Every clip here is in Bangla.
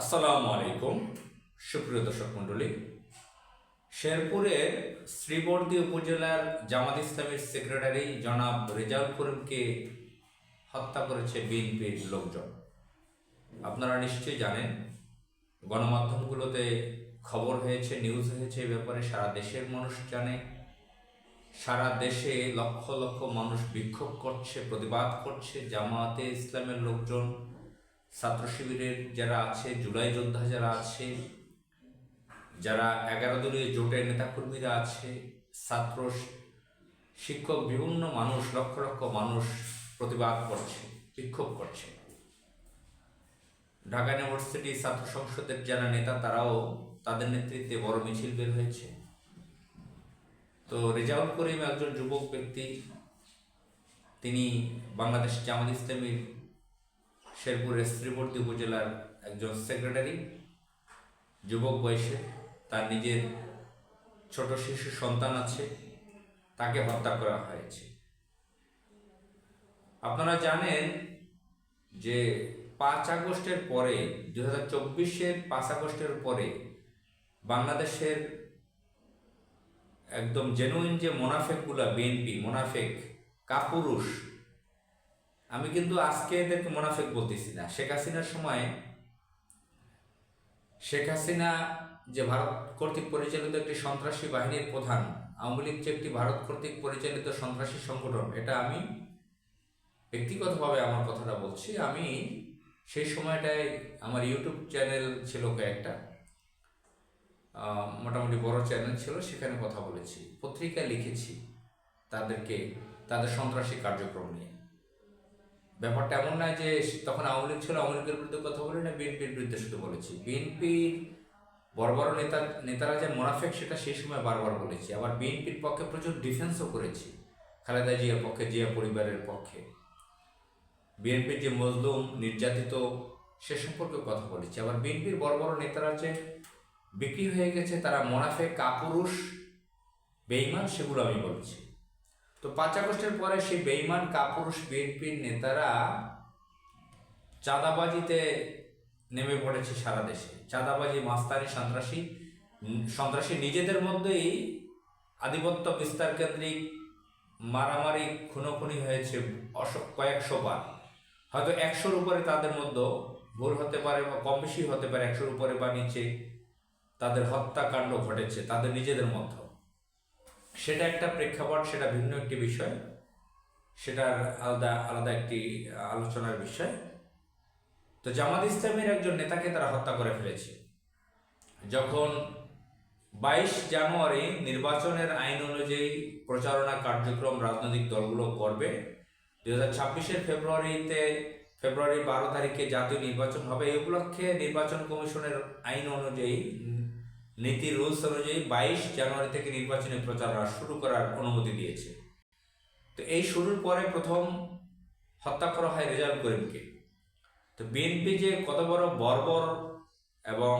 আসসালামু আলাইকুম, সুপ্রিয় দর্শক মণ্ডলী। শেরপুরের শ্রীবর্দী উপজেলার জামাত ইসলামের সেক্রেটারি জনাব রেজাউল করিমকে হত্যা করেছে বিএনপির লোকজন। আপনারা নিশ্চয়ই জানেন, গণমাধ্যমগুলোতে খবর হয়েছে, নিউজ হয়েছে এ ব্যাপারে সারা দেশের মানুষ জানে। সারা দেশে লক্ষ লক্ষ মানুষ বিক্ষোভ করছে, প্রতিবাদ করছে জামাতে ইসলামের লোকজন। ছাত্র শিবিরের যারা আছে, জুলাই যোদ্ধা যারা আছে, যারা এগারো দলীয় জোটের নেতাকর্মীরা আছে, ছাত্র শিক্ষক বিভিন্ন মানুষ, লক্ষ লক্ষ মানুষ প্রতিবাদ করছে, বিক্ষোভ করছে। ঢাকা ইউনিভার্সিটি ছাত্র সংসদের যারা নেতা, তারাও তাদের নেতৃত্বে বড় মিছিল বের হয়েছে। তো রেজাউল করিম একজন যুবক ব্যক্তি, তিনি বাংলাদেশ জামাত ইসলামীর শেরপুরের শ্রীবর্তী উপজেলার একজন সেক্রেটারি যুবক বয়সে, তার নিজের ছোট শিশু সন্তান আছে, তাকে হত্যা করা হয়েছে। আপনারা জানেন যে পাঁচ আগস্টের পরে দু হাজার চব্বিশের পাঁচ আগস্টের পরে বাংলাদেশের একদম জেনুইন যে মোনাফেকগুলা, বিএনপি, মোনাফেক, কাপুরুষ আমি কিন্তু আজকে এদেরকে মোনাফেক বলতেছি না। শেখ হাসিনার সময়, শেখ হাসিনা যে ভারত কর্তৃক পরিচালিত একটি সন্ত্রাসী বাহিনীর প্রধান, আওয়ামী লীগ যে একটি ভারত কর্তৃক পরিচালিত সন্ত্রাসী সংগঠন, এটা আমি ব্যক্তিগতভাবে আমার কথাটা বলছি। আমি সেই সময়টায় আমার ইউটিউব চ্যানেল ছিল কয়েকটা মোটামুটি বড় চ্যানেল ছিল, সেখানে কথা বলেছি পত্রিকায় লিখেছি তাদেরকে, তাদের সন্ত্রাসী কার্যক্রম নিয়ে। ব্যাপারটা এমন নয় যে তখন আওয়ামী লীগ ছিল, আওয়ামী লীগের বিরুদ্ধে কথা বলি না, বিএনপির বিরুদ্ধে শুধু বলেছি। বিএনপির বড় বড় নেতা, নেতারা যে মোনাফেক, সেটা সেই সময় বারবার বলেছি। আবার বিএনপির পক্ষে প্রচুর ডিফেন্সও করেছি, খালেদা জিয়ার পক্ষে, জিয়া পরিবারের পক্ষে। বিএনপির যে মজলুম, নির্যাতিত, সে সম্পর্কে কথা বলেছি। আবার বিএনপির বড় বড় নেতারা যে বিক্রি হয়ে গেছে, তারা মোনাফেক, কাপুরুষ বেইমান সেগুলো আমি বলছি। তো পাঁচ আগস্টের পরে সেই বেইমান কাপুরুষ বিএনপির নেতারা চাঁদাবাজিতে নেমে পড়েছে সারা দেশে। চাঁদাবাজি, মাস্তানি, সন্ত্রাসী সন্ত্রাসী নিজেদের মধ্যেই আধিপত্য বিস্তার কেন্দ্রিক মারামারি খুনোখুনি হয়েছে কয়েকশো বার। হয়তো একশোর উপরে তাদের মধ্যে ভুল হতে পারে বা কম বেশি হতে পারে, একশোর উপরে বা নিচে তাদের হত্যাকাণ্ড ঘটেছে, তাদের নিজেদের মধ্যে সেটা একটা প্রেক্ষাপট, সেটা ভিন্ন একটি বিষয়, সেটার আলাদা আলাদা একটি আলোচনার বিষয়। তো জামাত ইসলামের একজন নেতাকে তারা হত্যা করে ফেলেছে। যখন বাইশ জানুয়ারি নির্বাচনের আইন অনুযায়ী প্রচারণা কার্যক্রম রাজনৈতিক দলগুলো করবে, দুই হাজার ছাব্বিশের ফেব্রুয়ারিতে ফেব্রুয়ারি বারো তারিখে জাতীয় নির্বাচন হবে। এই উপলক্ষে নির্বাচন কমিশনের আইন অনুযায়ী নীতি রুলস অনুযায়ী বাইশ জানুয়ারি থেকে নির্বাচনী প্রচারণা শুরু করার অনুমতি দিয়েছে। তো এই শুরুর পরে প্রথম হত্যা করা হয় রেজাউল করিমকে। তো বিএনপি যে কত বড় বর্বর এবং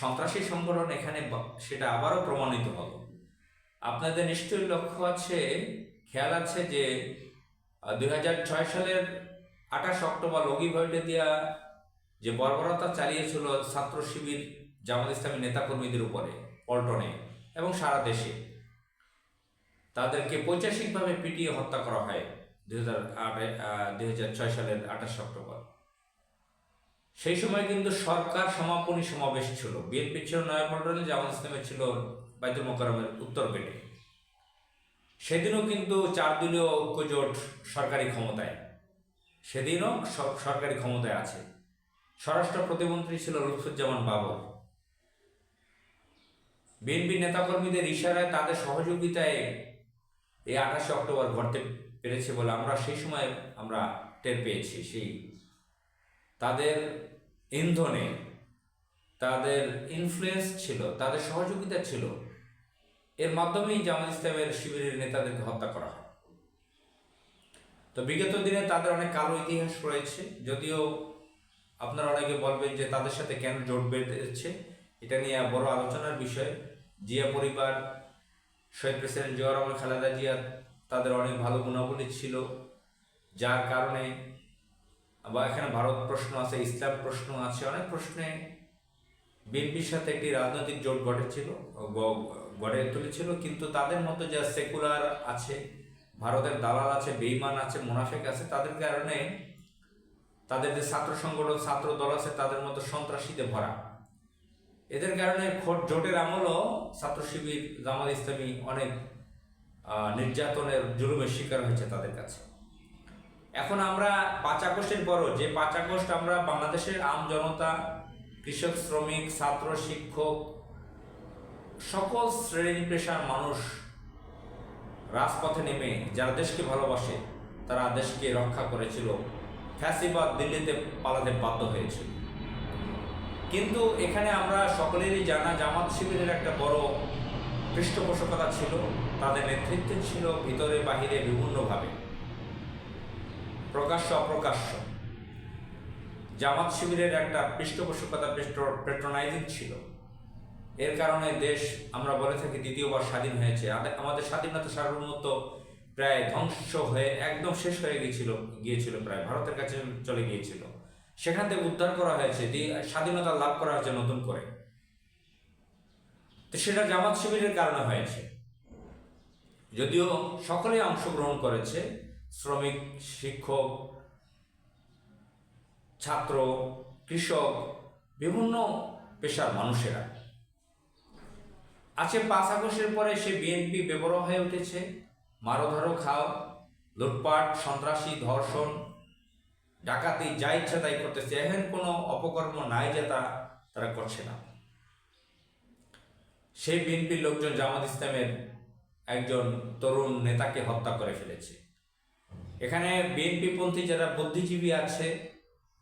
সন্ত্রাসী সংগঠন এখানে সেটা আবারও প্রমাণিত হলো আপনাদের নিশ্চয়ই লক্ষ্য আছে, খেয়াল আছে যে দুই সালের আঠাশ অক্টোবর লগি ভয়টে দিয়া যে বর্বরতা চালিয়েছিল ছাত্র শিবির জামাত ইসলামী নেতাকর্মীদের উপরে, পল্টনে এবং সারা দেশে। তাদেরকে পৈচাসিকভাবে পিটিয়ে হত্যা করা হয় দুই হাজার ছয় সালের আঠাশ অক্টোবর। সেই সময় কিন্তু সরকার সমাপনী সমাবেশ ছিল। বিএনপি ছিল নয়াপল্টনে, জামাত ইসলামের ছিল বাইতুল মোকারমের উত্তর গেটে সেদিনও কিন্তু চার দলীয় ঐক্যজোট সরকারি ক্ষমতায়। সেদিনও সরকারি ক্ষমতায় আছে। স্বরাষ্ট্র প্রতিমন্ত্রী ছিল লুৎফুজ্জামান বাবর। বিএনপি নেতাকর্মীদের ইশারায় তাদের সহযোগিতায় এই আঠাশে অক্টোবর ঘটতে পেরেছে বলে আমরা সেই সময় আমরা টের পেয়েছি। সেই তাদের ইন্ধনে তাদের ইনফ্লুয়েন্স ছিল, তাদের সহযোগিতা ছিল। এর মাধ্যমেই জামাত ইসলামের শিবিরের নেতাদেরকে হত্যা করা হয়। তো বিগত দিনে তাদের অনেক কালো ইতিহাস রয়েছে, যদিও আপনারা অনেকে বলবেন যে তাদের সাথে কেন জোট বেঁধেছে এটা নিয়ে বড় আলোচনার বিষয়। জিয়া পরিবার, শহীদ প্রেসিডেন্ট জিয়া রহমান, খালেদা জিয়া তাদের অনেক ভালো গুণাবলী ছিল, যার কারণে বা এখানে ভারত প্রশ্ন আছে, ইসলাম প্রশ্ন আছে, অনেক প্রশ্নে বিএনপির সাথে একটি রাজনৈতিক জোট গ- গড়ে তুলেছিল, কিন্তু তাদের মতো যা সেকুলার আছে, ভারতের দালাল আছে বেইমান আছে, মুনাফেক আছে, তাদের কারণে তাদের যে ছাত্র সংগঠন ছাত্র দল আছে, তাদের মতো সন্ত্রাসীতে ভরা। এদের কারণে খোট জোটের আমলও ছাত্র শিবির জামাত ইসলামী অনেক নির্যাতনের জুলুমের শিকার হয়েছে তাদের কাছে। এখন আমরা পাঁচ আগস্টের পরও, যে পাঁচ আমরা বাংলাদেশের আম জনতা, কৃষক, শ্রমিক, ছাত্র, শিক্ষক, সকল শ্রেণি পেশার মানুষ রাজপথে নেমে, যারা দেশকে ভালোবাসে, তারা দেশকে রক্ষা করেছিল। ফ্যাসিবাদ দিল্লিতে পালাতে বাধ্য হয়েছিল। কিন্তু এখানে আমরা সকলেরই জানা জামাত শিবিরের একটা বড় পৃষ্ঠপোষকতা ছিল, তাদের নেতৃত্বে ছিল, ভিতরে বাহিরে বিভিন্নভাবে। প্রকাশ্য, অপ্রকাশ্য। জামাত শিবিরের একটা পৃষ্ঠপোষকতা পেট্রোনাইজিং ছিল। এর কারণে দেশ, আমরা বলে থাকি, দ্বিতীয়বার স্বাধীন হয়েছে। আমাদের স্বাধীনতা সার্বভৌমত্ব প্রায় ধ্বংস হয়ে, একদম শেষ হয়ে গিয়েছিল গিয়েছিল প্রায়। ভারতের কাছে চলে গিয়েছিল। সেখান থেকে উদ্ধার করা হয়েছে স্বাধীনতা লাভ করা হয়েছে নতুন করে। তো সেটা জামাত শিবিরের কারণে হয়েছে। যদিও সকলেই অংশগ্রহণ করেছে, শ্রমিক, শিক্ষক, ছাত্র, কৃষক, বিভিন্ন পেশার মানুষেরা। আছে পাঁচ আগস্টের পরে সে বিএনপি বেবর হয়ে উঠেছে। মারো ধরো খাও, লুটপাট, সন্ত্রাসী, ধর্ষণ ডাকাতি যা ইচ্ছা তাই করতেছে। এহেন কোনো অপকর্ম নাই যে তা, তারা করছে না। সেই বিএনপির লোকজন জামাত ইসলামের একজন তরুণ নেতাকে হত্যা করে ফেলেছে। এখানে বিএনপি পন্থী যারা বুদ্ধিজীবী আছে,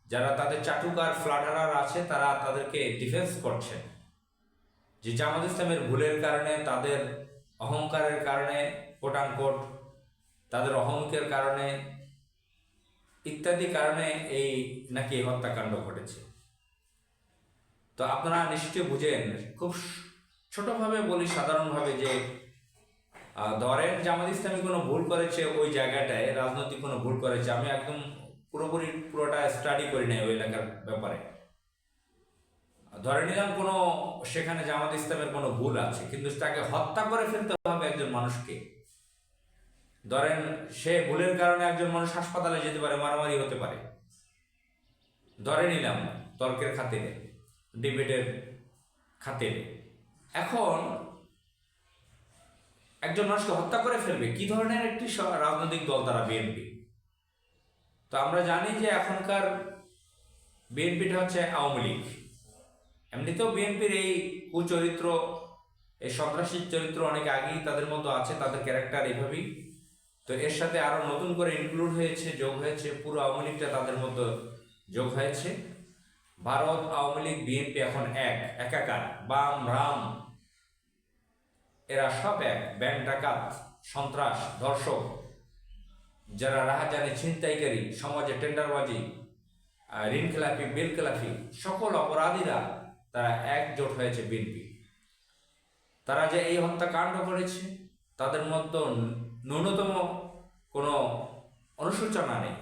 যারা তাদের চাটুকার ফ্লাডারার আছে, তারা তাদেরকে ডিফেন্স করছে। যে জামাত ইসলামের ভুলের কারণে, তাদের অহংকারের কারণে কোট তাদের অহংকের কারণে ইত্যাদি কারণে এই নাকি হত্যাকাণ্ড ঘটেছে। তো আপনারা নিশ্চয়ই বুঝেন, খুব ছোটভাবে বলি সাধারণভাবে যে ধরেন জামাত ইসলামী কোনো ভুল করেছে ওই জায়গাটায়, রাজনৈতিক কোনো ভুল করেছে, আমি একদম পুরোপুরি পুরোটা স্টাডি করি নাই ওই এলাকার ব্যাপারে। ধরে নিলাম কোনো, সেখানে জামাত ইসলামের কোনো ভুল আছে, কিন্তু তাকে হত্যা করে ফেলতে হবে একজন মানুষকে। ধরেন সে ভুলের কারণে একজন মানুষ হাসপাতালে যেতে পারে, মারামারি হতে পারে। ধরে নিলাম, তর্কের খাতিরে, ডিবেটের খাতিরে। এখন একজন মানুষকে হত্যা করে ফেলবে, কি ধরনের একটি রাজনৈতিক দল তারা? বিএনপি তো আমরা জানি যে এখনকার বিএনপিটা হচ্ছে আওয়ামী লীগ। এমনিতেও বিএনপির এই কুচরিত্র, এই সন্ত্রাসী চরিত্র অনেক আগেই তাদের মধ্যে আছে, তাদের ক্যারেক্টার এভাবেই। তো এর সাথে আরও নতুন করে ইনক্লুড হয়েছে, যোগ হয়েছে, পুরো আওয়ামী লীগটা তাদের মধ্যে যোগ হয়েছে। ভারত, আওয়ামী লীগ, বিএনপি এখন এক, একাকার, বাম, রাম। এরা সব এক, ব্যাংক ডাকাত, সন্ত্রাস, ধর্ষক। যারা রাহাজানি ছিনতাইকারী, সমাজে টেন্ডারবাজি ঋণ খেলাপি, বিল খেলাপি, সকল অপরাধীরা তারা একজোট হয়েছে বিএনপি। তারা যে এই হত্যাকাণ্ড করেছে, তাদের মধ্যে ন্যূনতম কোনো অনুশোচনা নেই।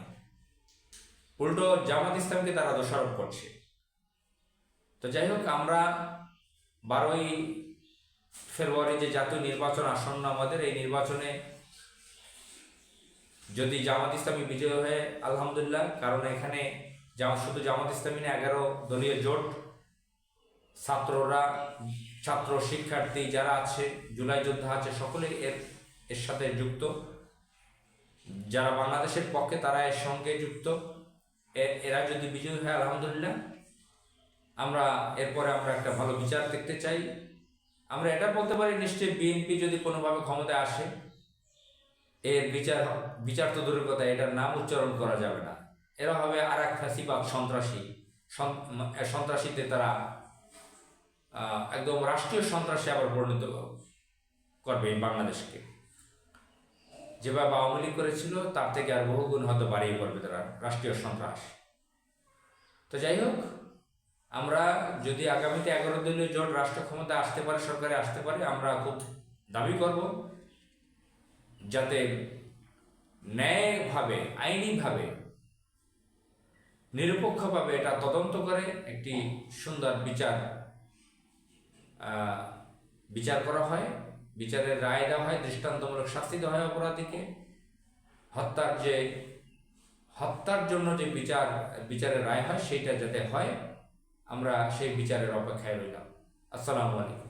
উল্টো জামাত ইসলামকে তারা দোষারোপ করছে। তো যাই হোক, আমরা বারোই ফেব্রুয়ারি যে জাতীয় নির্বাচন আসন্ন আমাদের, এই নির্বাচনে যদি জামাত ইসলামী বিজয় হয়ে, আলহামদুলিল্লাহ, কারণ এখানে শুধু জামাত ইসলামী না, এগারো দলীয় জোট, ছাত্ররা, ছাত্র শিক্ষার্থী যারা আছে, জুলাই যোদ্ধা আছে, সকলেই এর এর সাথে যুক্ত। যারা বাংলাদেশের পক্ষে, তারা এর সঙ্গে যুক্ত। এরা যদি বিজয়ী হয়, আলহামদুলিল্লাহ। আমরা, এরপরে আমরা একটা ভালো বিচার দেখতে চাই। আমরা এটা বলতে পারি নিশ্চয়ই বিএনপি যদি কোনোভাবে ক্ষমতায় আসে, এর বিচার বিচার তো দূরের কথা, এটার নাম উচ্চারণ করা যাবে না। এরা হবে আর এক ফ্যাসিবাদ সন্ত্রাসী সন্ত্রাসীতে তারা একদম রাষ্ট্রীয় সন্ত্রাসী আবার পরিণত করবে বাংলাদেশকে। যেভাবে আওয়ামী লীগ করেছিল, তার থেকে আর বহুগুণ হয়তো বাড়িয়ে পড়বে তারা, রাষ্ট্রীয় সন্ত্রাস। তো যাই হোক, আমরা যদি আগামীতে এগারো দলীয় জোট রাষ্ট্র ক্ষমতা আসতে পারে, সরকারে আসতে পারে, আমরা খুব দাবি করব যাতে ন্যায়ভাবে, আইনিভাবে, নিরপেক্ষভাবে এটা তদন্ত করে একটি সুন্দর বিচার বিচার করা হয়। বিচারের রায় দেওয়া হয়, দৃষ্টান্তমূলক শাস্তি দেওয়া হয় অপরাধীকে। হত্যার যে, হত্যার জন্য যে বিচার, বিচারের রায় হয় সেইটা যাতে হয়, আমরা সেই বিচারের অপেক্ষায় রইলাম। আসসালামু আলাইকুম।